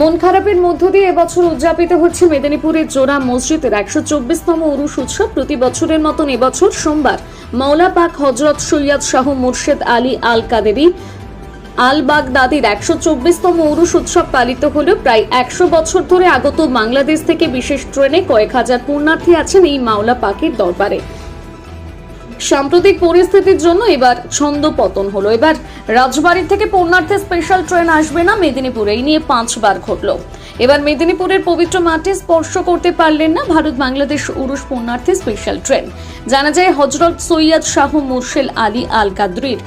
মন খারাপের মধ্য দিয়ে এবছর উদযাপিত হচ্ছে মেদিনীপুরের জোড়া মসজিদের একশো চব্বিশতম উরুষ উৎসব। প্রতি বছরের মতন এবছর সোমবার মাওলা পাক হজরত সৈয়দ শাহ মুর্শেদ আলী আল কাদেরি আল বাগদাদির একশো চব্বিশতম উরুষ উৎসব পালিত হল প্রায় একশো বছর ধরে আগত বাংলাদেশ থেকে বিশেষ ট্রেনে কয়েক হাজার পুণ্যার্থী আছেন এই মাওলা পাকের দরবারে। সাম্প্রতিক পরিস্থিতির জন্য এবার ছন্দ পতন হলো। এবার রাজবাড়ি থেকে পূর্ণার্থে স্পেশাল ট্রেন আসবে না মেদিনীপুরে। এই নিয়ে পাঁচবার ঘটলো। এবার মেদিনীপুরের পবিত্র মাঠে স্পর্শ করতে পারলেন না ভারত বাংলাদেশ উরুষ পুণ্যার্থী স্পেশাল ট্রেন জানা যায়, হজরত সৈয়দ শাহ মুর্শেল আলী আল কাদরির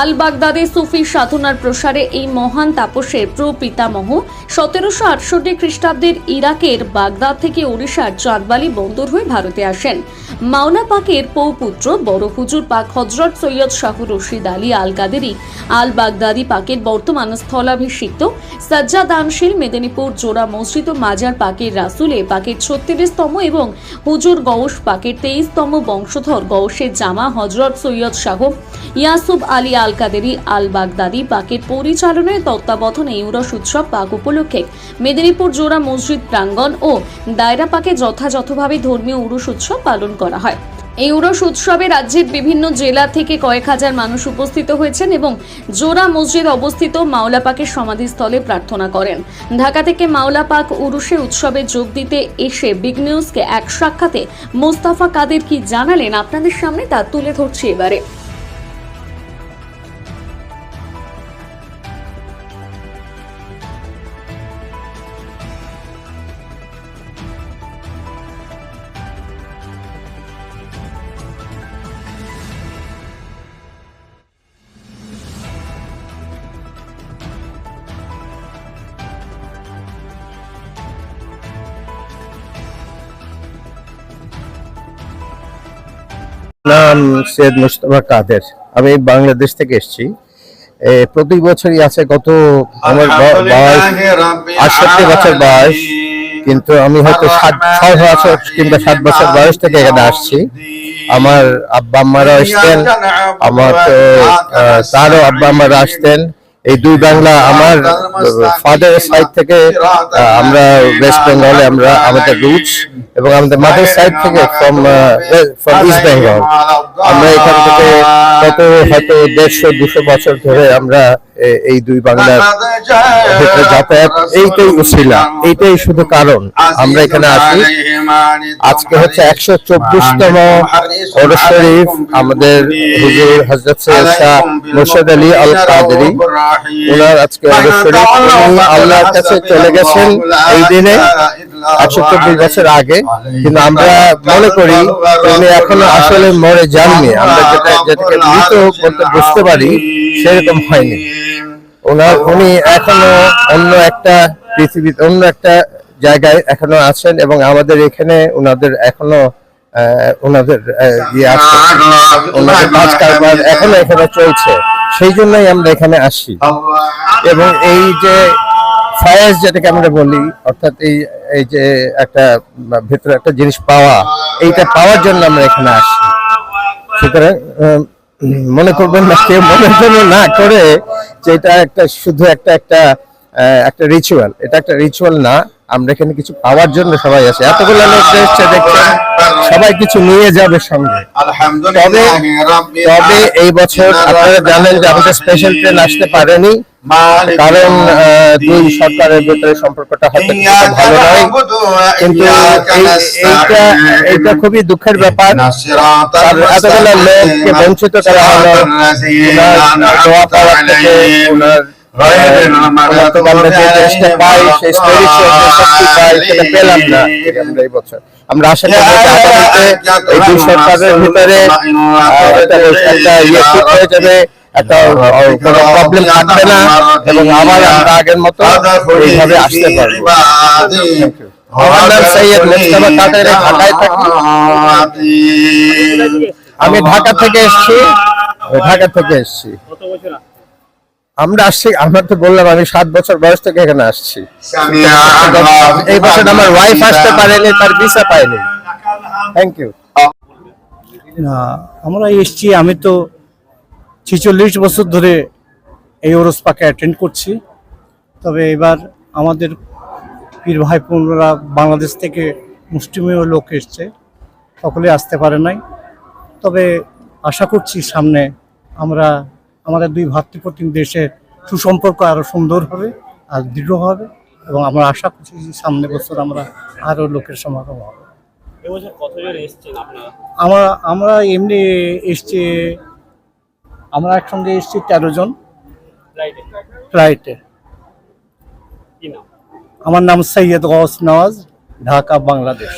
আল বাগদাদে সুফি সাধনার প্রসারে এই মহান তাপসের প্রপিতামহ সতেরোশো আটষট্টি খ্রিস্টাব্দের ইরাকের বাগদাদ থেকে ওড়িশার চাঁদবালি বন্দর হয়ে ভারতে আসেন। মাওলা পাকের পৌপুত্র বড় হুজুর পাক হজরত সৈয়দ শাহ রশিদ আলী আল কাদেরি আল বাগদাদি পাকের বর্তমান স্থলাভিষিক্ত সাজ্জাদানশীল মেদিনীপুর জোড়া মসজিদ ও মাজার পাকের রাসুলে পাকের ছত্রিশতম এবং হুজুর গৌস পাকের তেইশতম বংশধর গৌসের জামা হজরত সৈয়দ শাহ ইয়াসুব আলী আল কাদেরি আল বাগদাদি পাকের পরিচালনায় তত্ত্বাবধানে ইউরস উৎসব পাক উপলক্ষে মেদিনীপুর জোড়া মসজিদ প্রাঙ্গণ ও দায়রা পাকে যথাযথভাবে ধর্মীয় উরুষ উৎসব পালন করা হয়। এই উরস উৎসবে রাজ্যের বিভিন্ন জেলা থেকে কয়েক হাজার মানুষ উপস্থিত হয়েছেন এবং জোড়া মসজিদ অবস্থিত মাওলা পাকের সমাধিস্থলে প্রার্থনা করেন। ঢাকা থেকে মাওলা পাক উরুষে উৎসবে যোগ দিতে এসে বিগ নিউজকে এক সাক্ষাতে মোস্তাফা কাদের কি জানালেন আপনাদের সামনে তা তুলে ধরছি এবারে। নাম সৈয়দ মুস্তফা কাদের। আমি বাংলাদেশ থেকে এসেছি। প্রতি বছরই আছে গত আমার বয়স আটষট্টি বছর বয়স, কিন্তু আমি হয়তো সাত, ছয় বছর কিংবা সাত বছর বয়স থেকে এখানে আসছি। আমার আব্বা আম্মারা আসতেন, আমার তো তারও আব্বা আম্মারা আসতেন। এই দুই বাংলা আমার ফাদার সাইড থেকে আমরা ওয়েস্ট বেঙ্গলে আমরা আমাদের রুটস এবং আমাদের মাদার সাইড থেকে ফ্রম ফ্রম ইস্ট বেঙ্গল আমরা এখান থেকে কত হয়তো দেড়শো দুশো বছর ধরে আমরা এই দুই বাংলার ভেতরে যাতায়াত, এইটাই উছিলা এইটাই শুধু কারণ। আমরা এখানে আসি। আজকে হচ্ছে একশো চব্বিশতম শরীফ আমাদের হুজুর হজরত আলী আল কাদেরি ওনার আজকে আল্লাহর কাছে চলে গেছেন এই দিনে। একশো চব্বিশ বছর আগে কিন্তু আমরা মনে করি উনি এখনও আসলে মরে যাননি। আমরা যেটা যেটাকে মৃত বলতে বুঝতে পারি সেরকম হয়নি। ওনার উনি এখনও অন্য একটা পৃথিবী অন্য একটা জায়গায় এখনও আছেন এবং আমাদের এখানে ওনাদের এখনও ওনাদের আহ, ইয়ে ওনাদের কাজ কারবার এখনও এখানে চলছে। সেই জন্যই আমরা এখানে আসি। এবং এই যে ফায়াজ যেটাকে আমরা বলি অর্থাৎ এই এই যে একটা ভেতরে একটা জিনিস পাওয়া এইটা পাওয়ার জন্য আমরা এখানে আসি সুতরাং মনে করবেন না কেউ মনে জন্য না করে যে এটা একটা শুধু একটা একটা একটা রিচুয়াল এটা একটা রিচুয়াল না আমরা এখানে কিছু পাওয়ার জন্য সবাই আসে। এতগুলো লোক এসছে দেখছেন? সবাই কিছু নিয়ে যাবে সঙ্গে। তবে তবে এই বছর আপনারা জানেন যে আমাদের স্পেশাল ট্রেন আসতে পারেনি। কারণ দুই সরকারের ভেতরে সম্পর্কটা হয়তো ভালো নয়। কিন্তু এইটা এইটা খুবই দুঃখের ব্যাপার। এতগুলো লোককে বঞ্চিত করা হলো। দোয়া পাওয়ার থেকে ওনার ওনার আমরা আশা করব এই দুই সরকারের ভিতরে একটা একটা ইয়ে হয়ে যাবে। একটা কোনো প্রবলেম থাকবে না এবং আবার আমরা আগের মতো এইভাবে আসতে পারব। আমার নাম সৈয়দ মুস্তফা কাদের ঢাকায় থাকি। আমি ঢাকা থেকে এসেছি। ঢাকা থেকে এসেছি। আমরা আসছি আমরা তো বললাম আমি সাত বছর বয়স থেকে এখানে আসছি। এই বছর আমার ওয়াইফ আসতে পারেনি তার ভিসা পায়নি থ্যাংক ইউ না আমরা এসছি আমি তো ছেচল্লিশ বছর ধরে এই ওরস পাকে অ্যাটেন্ড করছি। তবে এবার আমাদের পীর ভাই বোনরা বাংলাদেশ থেকে মুসলিমীয় লোক এসছে। সকলে আসতে পারে নাই। তবে আশা করছি সামনে আমরা আমাদের দুই ভাতৃপ্রতিম দেশের সুসম্পর্ক আরও সুন্দর হবে আর দৃঢ় হবে এবং আমরা আশা করছি যে সামনে বছর আমরা আরও লোকের সমাগম হবে। আমরা আমরা এমনি এসছি আমরা একসঙ্গে এসেছি তেরো জন। ফ্লাইটে আমার নাম সৈয়দ গস নওয়াজ ঢাকা বাংলাদেশ।